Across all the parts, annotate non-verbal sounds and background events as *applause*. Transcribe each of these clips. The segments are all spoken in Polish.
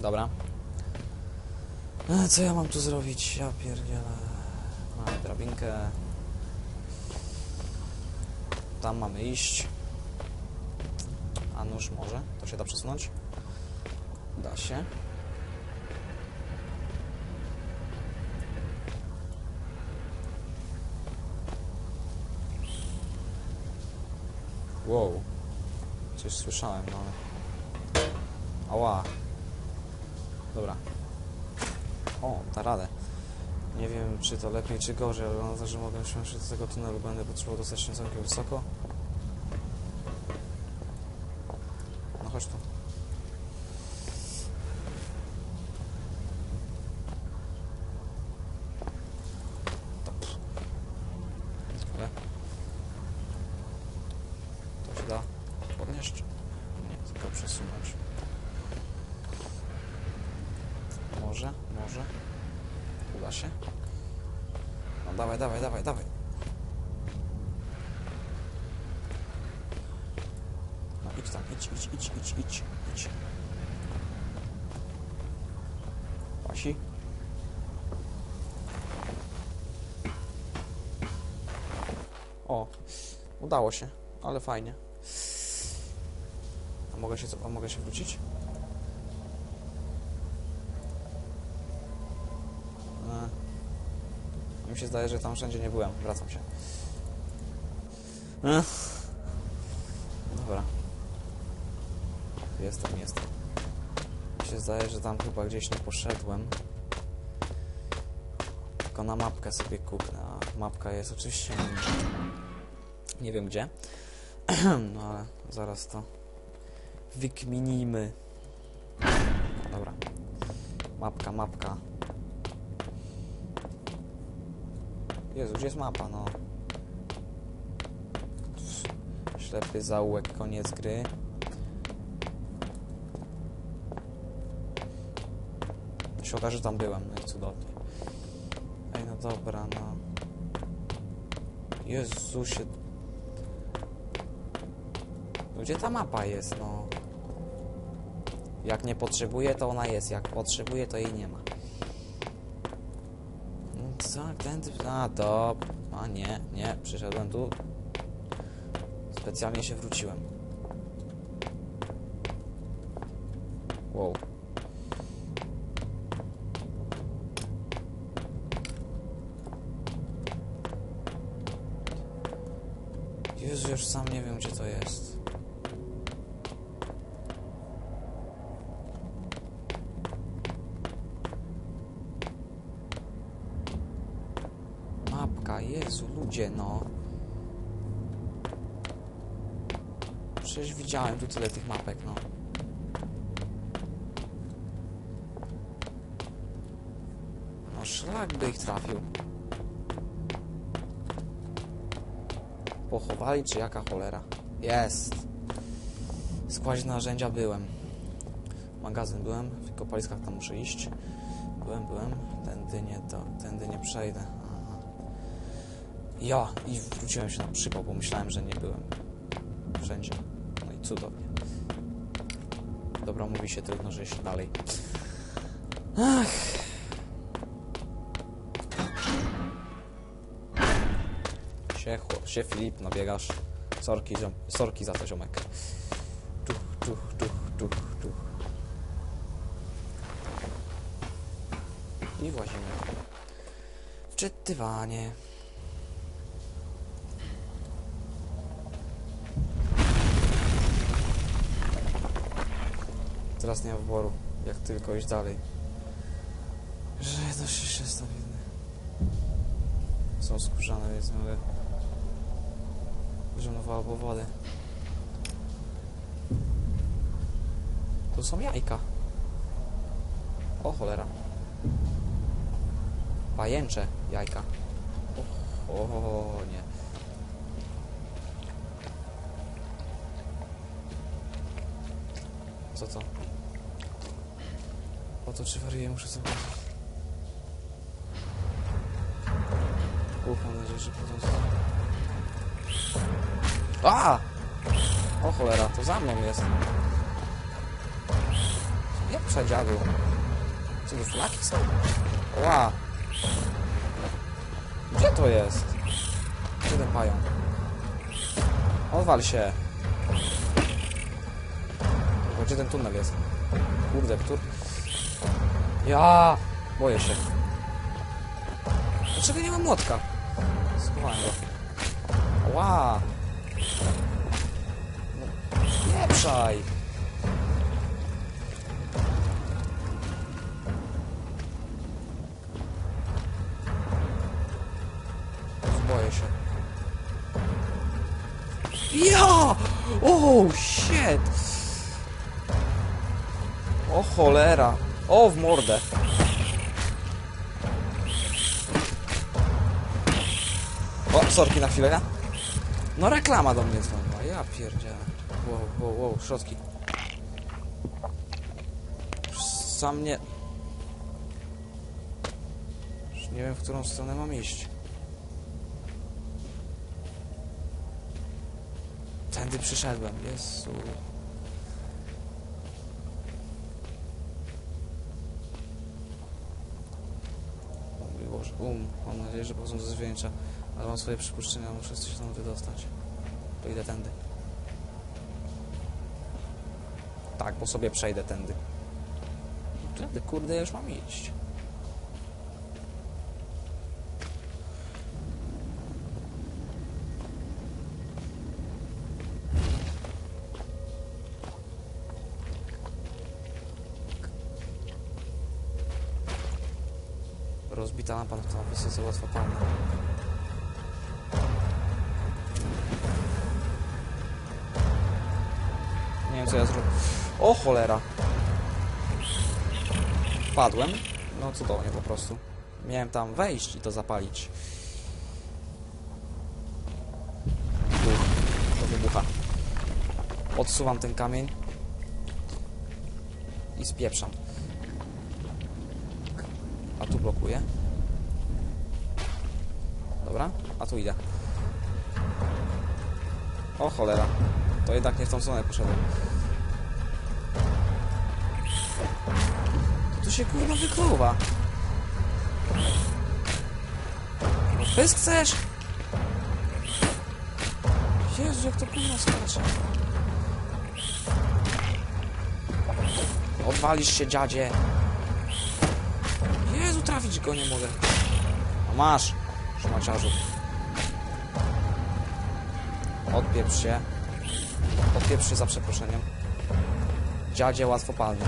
Dobra. E, Co ja mam tu zrobić? Ja pierdzielę. Mamy drabinkę. Tam mamy iść. A nóż może? To się da przesunąć? Da się. Wow. Coś słyszałem, no ale... Ała. Dobra. O, da radę. Nie wiem, czy to lepiej, czy gorzej, ale wygląda, że mogę wsiąść do tego tunelu. Będę potrzebował dostać się całkiem wysoko. No chodź tu. To, pff. Ale... To się da podnieść? Nie, tylko przesunąć. Może, może. Uda się. No dawaj, dawaj, dawaj, dawaj. No idź tam, idź, idź, idź, idź, idź, idź. Pasi. O, udało się, ale fajnie. A mogę się, co- a mogę się wrócić? E. Mi się zdaje, że tam wszędzie nie byłem. Wracam się. E. Dobra. Jestem, jestem. Mi się zdaje, że tam chyba gdzieś nie poszedłem. Tylko na mapkę sobie kuknę, a mapka jest oczywiście... Nie wiem gdzie. *clears throat* No ale zaraz to wykminimy. Dobra. Mapka, mapka. Jezu, gdzie jest mapa, no? Ślepy zaułek, koniec gry. Się okaże, że tam byłem, no i cudownie. Ej, no dobra, no. Jezusie. No Gdzie ta mapa jest, no? Jak nie potrzebuje, to ona jest. Jak potrzebuje, to jej nie ma. Tędy... A, to... A nie, nie, przyszedłem tu. Specjalnie się wróciłem. Wow. Jezu, już sam nie wiem, gdzie to jest. Mapka, Jezu, ludzie, no. Przecież widziałem tu tyle tych mapek, no. No szlak by ich trafił. Pochowali, czy jaka cholera? Jest! Składzie narzędzia byłem. Magazyn byłem, w kopaliskach tam muszę iść. Byłem, byłem. Tędy nie, to, tędy nie przejdę. Ja! I wróciłem się na przypał, bo myślałem, że nie byłem. Wszędzie. No i cudownie. Dobra, mówi się trudno, że się dalej. Ach. Się, chłop, się Filip, nabiegasz. Sorki, ziom, sorki za to, ziomek. Tuch, tuch, tuch, tuch, tuch. I włazimy. Wczytywanie. Teraz nie ma wyboru, jak tylko iść dalej. Że dość jeszcze stabilny. Są skórzane, więc mogę zionowe albo wody. Tu są jajka. O cholera. Pajęcze jajka. O, o nie. Co to? O to czy wariuję, muszę zobaczyć. Uch, mam nadzieję, że potem... A! O cholera, to za mną jest. Jak Przedziadu. Co to flaki są? Ła! Gdzie to jest? Gdzie ten pająk? Odwal się! Gdzie ten tunel jest? Kurde, który... Ja! Boję się. Dlaczego nie mam młotka? Schowałem go. Ła! No, pieprzaj! Boję się. Ja! Oh, shit! O cholera! O, w mordę! O, sorki na chwilę? No reklama do mnie dzwoniła, ja pierdzielę. Wow, wow, wow, środki. Sam nie... Już nie wiem, w którą stronę mam iść. Tędy przyszedłem, Jezu. Um, mam nadzieję, że pochodzą ze zwieńcza, ale mam swoje przypuszczenia, muszę coś tam wydostać. To idę tędy. Tak, bo sobie przejdę tędy. Tędy, kurde, już mam iść. Lampa to wysoce łatwo palna. Nie wiem co ja zrobię. O cholera! Padłem. No cudownie po prostu. Miałem tam wejść i to zapalić. Buch. To wybucha. Odsuwam ten kamień. I spieprzam. A tu blokuję. Dobra, a tu idę. O cholera. To jednak nie w tą stronę poszedłem. Tu się kurwa wykluwa. No pysk chcesz? Jezu, jak to kurwa skacze. Odwalisz się, dziadzie. Jezu, trafić go nie mogę. A masz, szmaciarzu. Odpieprz się. Odpieprz się za przeproszeniem. Dziadzie łatwo palny.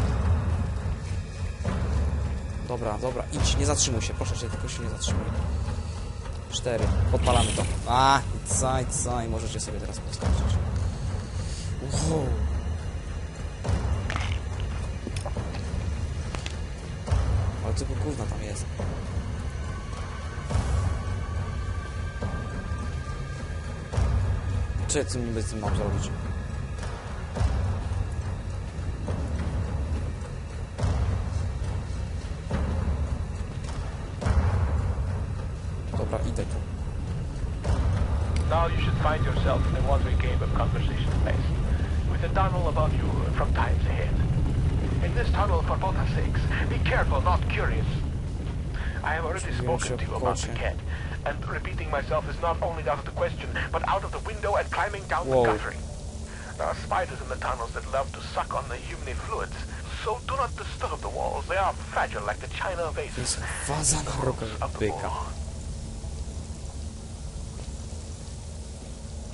Dobra, dobra, idź, nie zatrzymuj się, proszę cię, tylko się nie zatrzymuj. Cztery, podpalamy to. A, co, i możecie sobie teraz poskoczyć. Wow. Ale tylko gówna tam jest. Co ja tym niby z tym mam zrobić? Dobra, idę tu. Now you should find yourself in a wandering game of conversation space, with a tunnel above you from times ahead. In this tunnel, for both our sakes, be careful, not curious. I have already spoken to you about the cat, and repeating myself is not only out of the question, but out of the window and climbing down Whoa. the guttering. There are spiders in the tunnels that love to suck on the humid fluids, so do not disturb the walls. They are fragile like the china vases. jest waza na rogach of the byka. bull.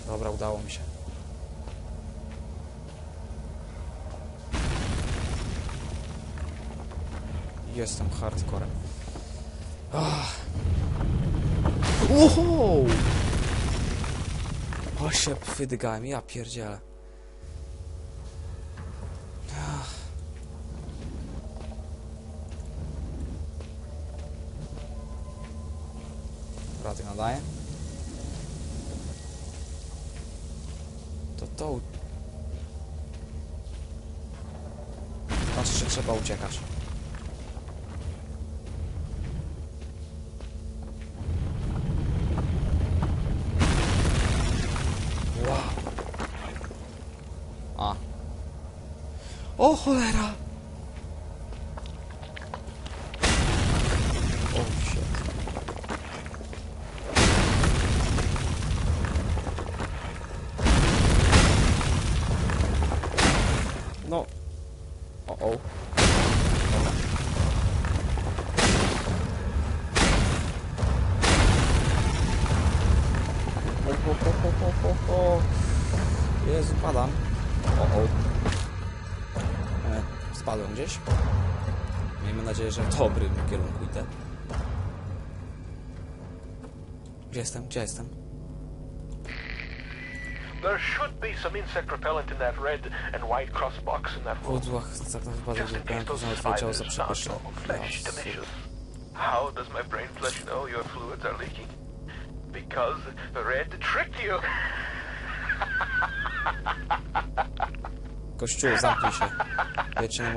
Dobra, udało mi się. Jestem hardcorem. Ah. Wow! O się wydygałem, ja pierdzielę. Ach. Radio nadaje. To to... Znaczy, że trzeba uciekać. Oh, cholera! Oh, shit. oh Oh, oh, oh, oh, oh, oh. Padam. Uh-oh. Spadłem gdzieś. Miejmy nadzieję, że w dobrym kierunku idę. Gdzie jestem? Gdzie jestem? There should be some insect repellent in that red and white cross box in that W room. tak Just że in case those spiders przepyszne. normal flesh. Delicious. How does my brain flesh know your fluids are leaking? Because the red tricked you. Kościół, zamknij się. Wiecie, nie ma